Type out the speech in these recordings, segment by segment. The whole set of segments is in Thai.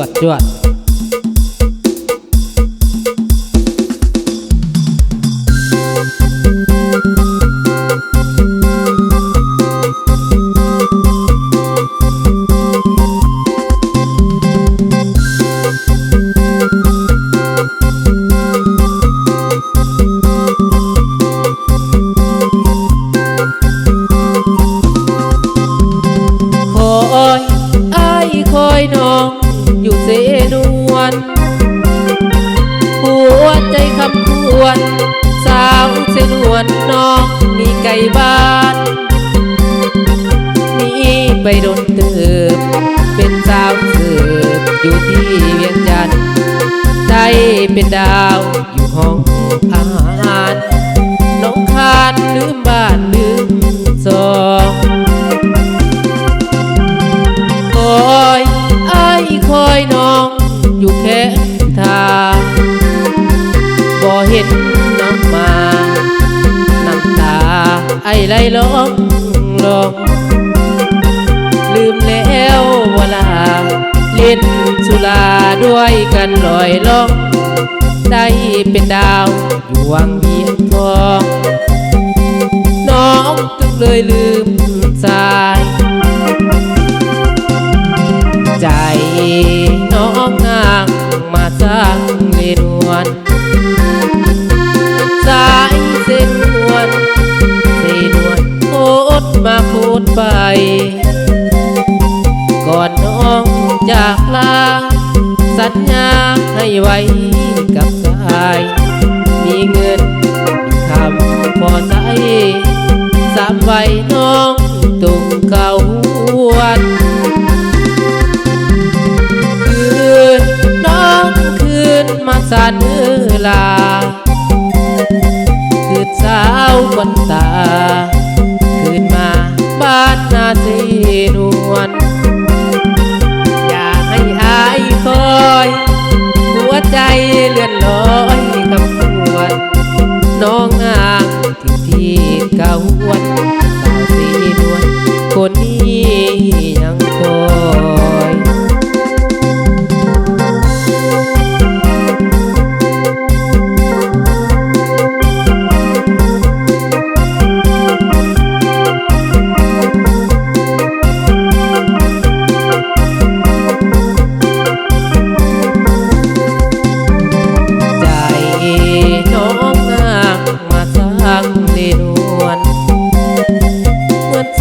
วดจวด วน สาวเสนวนน้องมีไก่บ้านมีไปโดนเติบเป็นสาวเสิบอยู่ที่เวียงจันทร์ได้เป็นดาวอยู่ห้องอาหาร อ้ไหลลองลองลืมแล้วเวลาเล่นสุราด้วยกันลอยล่อง ได้เป็นดาวอยู่วังเวียงทองน้องจึงเลยลืมสาย ใจน้องนางมาสร้างเลนวน สายเส้น ไป ก่อนน้องจากลา สัญญาให้ไว้กับกาย มีเงินมีคำพอใช้สามใบน้องตุงเก่าวันคืนน้องคืนมาสานเอลา คืนสาววันตา ที่ที่เก่า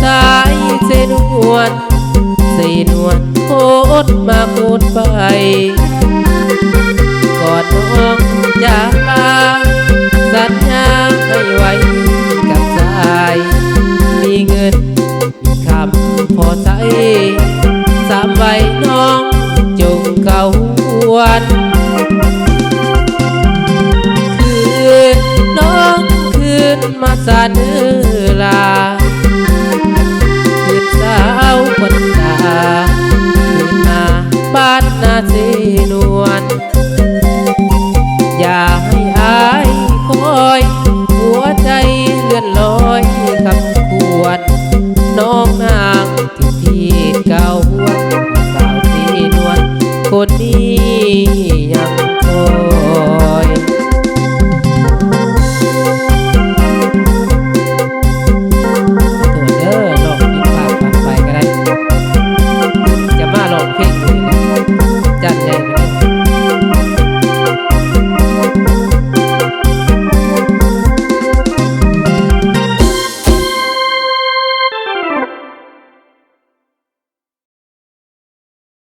สายเสนวนเสนวนโคตรมาโคตรไปกอดน้องจากลาสัญญาให้ไว้กับสาย มีเงินมีคำพอใช้สามใบน้องจงเก่าวันคืนน้องคืนมาสานเอ เก่าหวนสาวสีนวลคนนี้ยังคอยตัวเด้อลองกินข้าวกันไปก็ได้ จะมาลองเพลงอยู่